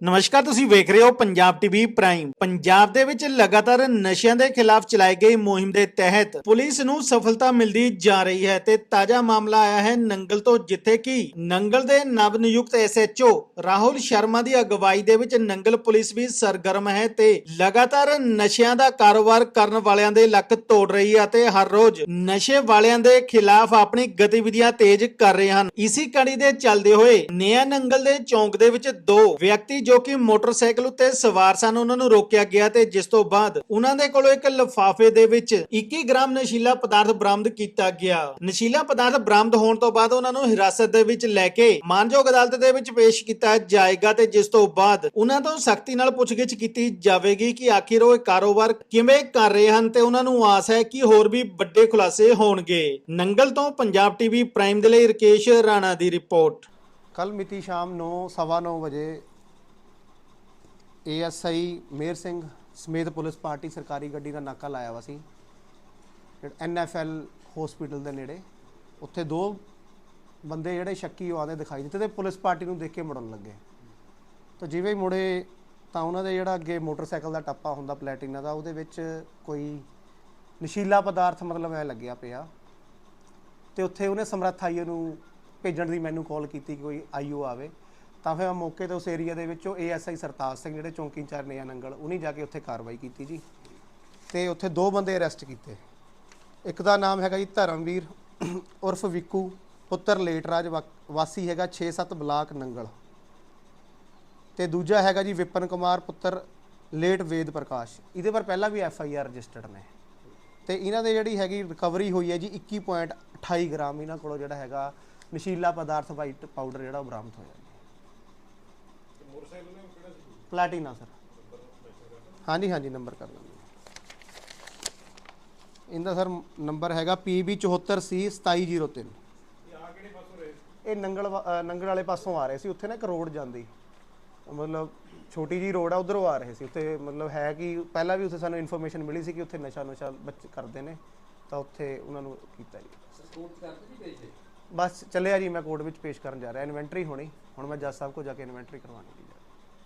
ਨਮਸਕਾਰ, ਤੁਸੀਂ ਵੇਖ ਰਹੇ ਹੋ ਪੰਜਾਬ ਟੀਵੀ ਪ੍ਰਾਈਮ। ਪੰਜਾਬ ਦੇ ਵਿੱਚ ਲਗਾਤਾਰ ਨਸ਼ਿਆਂ ਦੇ ਖਿਲਾਫ ਚਲਾਈ ਗਈ ਮੁਹਿੰਮ ਦੇ ਤਹਿਤ ਪੁਲਿਸ ਨੂੰ ਸਫਲਤਾ ਮਿਲਦੀ ਜਾ ਰਹੀ ਹੈ ਤੇ ਤਾਜ਼ਾ ਮਾਮਲਾ ਆਇਆ ਹੈ ਨੰਗਲ ਤੋਂ, ਜਿੱਥੇ ਕਿ ਨੰਗਲ ਦੇ ਨਵ ਨਿਯੁਕਤ ਐਸਐਚਓ ਰਾਹੁਲ ਸ਼ਰਮਾ ਦੀ ਅਗਵਾਈ ਦੇ ਵਿੱਚ ਨੰਗਲ ਪੁਲਿਸ ਵੀ ਸਰਗਰਮ ਹੈ ਤੇ ਲਗਾਤਾਰ ਨਸ਼ਿਆਂ ਦਾ ਕਾਰੋਬਾਰ ਕਰਨ ਵਾਲਿਆਂ ਦੇ ਲੱਕ ਤੋੜ ਰਹੀ ਹੈ ਅਤੇ ਹਰ ਰੋਜ਼ ਨਸ਼ੇ ਵਾਲਿਆਂ ਦੇ ਖਿਲਾਫ ਆਪਣੀ ਗਤੀਵਿਧੀਆਂ ਤੇਜ਼ ਕਰ ਰਹੇ ਹਨ। ਇਸੀ ਕੜੀ ਦੇ ਚੱਲਦੇ ਹੋਏ ਨਿਆ ਨੰਗਲ ਦੇ ਚੌਂਕ ਦੇ ਵਿੱਚ ਦੋ ਵਿਅਕਤੀ ਜੋ ਕਿ ਮੋਟਰਸਾਈਕਲ ਉੱਤੇ ਸਵਾਰ ਸਨ, ਉਹਨਾਂ ਨੂੰ ਰੋਕਿਆ ਗਿਆ ਤੇ ਜਿਸ ਤੋਂ ਬਾਅਦ ਉਹਨਾਂ ਦੇ ਕੋਲੋਂ ਇੱਕ ਲਿਫਾਫੇ ਦੇ ਵਿੱਚ 21 ਗ੍ਰਾਮ ਨਸ਼ੀਲਾ ਪਦਾਰਥ ਬਰਾਮਦ ਕੀਤਾ ਗਿਆ। ਨਸ਼ੀਲਾ ਪਦਾਰਥ ਬਰਾਮਦ ਹੋਣ ਤੋਂ ਬਾਅਦ ਉਹਨਾਂ ਨੂੰ ਹਿਰਾਸਤ ਦੇ ਵਿੱਚ ਲੈ ਕੇ ਮਾਨਯੋਗ ਅਦਾਲਤ ਦੇ ਵਿੱਚ ਪੇਸ਼ ਕੀਤਾ ਜਾਏਗਾ ਤੇ ਜਿਸ ਤੋਂ ਬਾਅਦ ਉਹਨਾਂ ਤੋਂ ਸਖਤੀ ਨਾਲ ਪੁੱਛਗਿੱਛ ਕੀਤੀ ਜਾਵੇਗੀ ਕਿ ਆਖਿਰ ਉਹ ਇਹ ਕਾਰੋਬਾਰ ਕਿਵੇਂ ਕਰ ਰਹੇ ਹਨ ਤੇ ਉਹਨਾਂ ਨੂੰ ਆਸ ਹੈ ਕਿ ਹੋਰ ਵੀ ਵੱਡੇ ਖੁਲਾਸੇ ਹੋਣਗੇ। ਨੰਗਲ ਤੋਂ ਪੰਜਾਬ ਟੀਵੀ ਪ੍ਰਾਈਮ ਦੇ ਲਈ ਰਕੇਸ਼ ਰਾਣਾ ਦੀ ਰਿਪੋਰਟ। ਕੱਲ ਮਿਤੀ ਸ਼ਾਮ 9:30 ਵਜੇ ਏਐਸਆਈ ਮੇਰ ਸਿੰਘ ਸਮੇਤ ਪੁਲਿਸ ਪਾਰਟੀ ਸਰਕਾਰੀ ਗੱਡੀ ਦਾ ਨਾਕਾ ਲਾਇਆ ਵਾ ਸੀ। ਐਨਐਫਐਲ ਹਸਪੀਟਲ ਦੇ ਨੇੜੇ। ਉੱਥੇ ਦੋ ਬੰਦੇ ਜਿਹੜੇ ਸ਼ੱਕੀ ਉਹ ਆਦੇ ਦਿਖਾਈ ਦਿੱਤੇ ਤੇ ਪੁਲਿਸ ਪਾਰਟੀ ਨੂੰ ਦੇਖ ਕੇ ਮੁੜਨ ਲੱਗੇ। ਤਾਂ ਜਿਵੇਂ ਹੀ ਮੁੜੇ ਤਾਂ ਉਹਨਾਂ ਦੇ ਜਿਹੜਾ ਅੱਗੇ ਮੋਟਰਸਾਈਕਲ ਦਾ ਟੱਪਾ ਹੁੰਦਾ ਪਲੈਟੀਨਾ ਦਾ, ਉਹਦੇ ਵਿੱਚ ਕੋਈ ਨਸ਼ੀਲਾ ਪਦਾਰਥ ਮਤਲਬ ਐ ਲੱਗਿਆ ਪਿਆ। ਤੇ ਉੱਥੇ ਉਹਨੇ ਸਮਰੱਥ ਆਈਓ ਨੂੰ ਭੇਜਣ ਦੀ ਮੈਨੂੰ ਕਾਲ ਕੀਤੀ ਕਿ ਕੋਈ ਆਈਓ ਆਵੇ। ਤਾਂ ਫਿਰ ਮੈਂ ਮੌਕੇ ਤੇ ਉਸ ਏਰੀਆ ਦੇ ਵਿੱਚੋਂ ਏਐਸਆਈ ਸਰਤਾਜ ਸਿੰਘ ਜਿਹੜੇ ਚੌਂਕੀ ਇੰਚਾਰਜ ਨੇ ਆ ਨੰਗਲ ਉਹਨੇ ਜਾ ਕੇ ਉੱਥੇ ਕਾਰਵਾਈ ਕੀਤੀ ਜੀ। ਤੇ ਉੱਥੇ ਦੋ ਬੰਦੇ ਅਰੈਸਟ ਕੀਤੇ। ਇੱਕ ਦਾ ਨਾਮ ਹੈਗਾ ਜੀ ਧਰਮਵੀਰ ਉਰਫ ਵਿਕੂ, ਪੁੱਤਰ ਲੇਟਰਾਜ ਵਾ- ਵਾਸੀ ਹੈਗਾ 6-7 ਬਲਾਕ ਨੰਗਲ। ਤੇ ਦੂਜਾ ਹੈਗਾ ਜੀ ਵਿਪਨ ਕੁਮਾਰ, ਪੁੱਤਰ ਲੇਟ ਵੇਦ ਪ੍ਰਕਾਸ਼। ਇਹਦੇ ਪਰ ਪਹਿਲਾਂ ਵੀ ਐਫ ਆਈ ਆਰ ਰਜਿਸਟਰਡ ਨੇ। ਤੇ ਇਹਨਾਂ ਦੇ ਜਿਹੜੀ ਹੈਗੀ ਰਿਕਵਰੀ ਹੋਈ ਹੈ ਜੀ 21.28 ਗ੍ਰਾਮ, ਇਹਨਾਂ ਕੋਲੋਂ ਜਿਹੜਾ ਹੈਗਾ ਨਸ਼ੀਲਾ ਪਦਾਰਥ ਵਾਈਟ ਪਾਊਡਰ ਜਿਹੜਾ ਉਹ ਬਰਾਮਦ ਹੋਇਆ ਜੀ। Platina, sir. ਹਾਂਜੀ ਹਾਂਜੀ, ਨੰਬਰ ਕਰ ਲਾਂਗੇ ਇਹਦਾ ਸਰ ਨੰਬਰ ਹੈਗਾ PB 74C 2703 ਇਹ ਨੰਗਲ ਵਾ- ਨੰਗਲ ਵਾਲੇ ਪਾਸੋਂ ਆ ਰਹੇ ਸੀ। ਉੱਥੇ ਨਾ ਇੱਕ ਰੋਡ ਜਾਂਦੀ। ਮਤਲਬ ਛੋਟੀ ਜੀ ਰੋਡ ਆ, ਉਧਰੋਂ ਆ ਰਹੇ ਸੀ। ਉੱਥੇ ਮਤਲਬ ਹੈ ਕਿ ਪਹਿਲਾਂ ਵੀ ਉੱਥੇ ਸਾਨੂੰ ਇਨਫੋਰਮੇਸ਼ਨ ਮਿਲੀ ਸੀ ਕਿ ਉੱਥੇ ਨਸ਼ਾ ਨੁਸ਼ਾ ਬੱਚੇ, ਕਰਦੇ ਨੇ। ਤਾਂ ਉੱਥੇ ਉਹਨਾਂ ਨੂੰ ਕੀਤਾ ਜੀ। ਬਸ ਚੱਲਿਆ ਜੀ, ਮੈਂ ਕੋਰਟ ਵਿੱਚ ਪੇਸ਼ ਕਰਨ ਜਾ ਰਿਹਾ। ਇਨਵੈਂਟਰੀ ਹੋਣੀ। ਹੁਣ ਮੈਂ ਜੱਜ ਸਾਹਿਬ ਕੋਲ ਜਾ ਕੇ ਇਨਵੈਂਟਰੀ ਕਰਵਾਉਣੀ ਜੀ।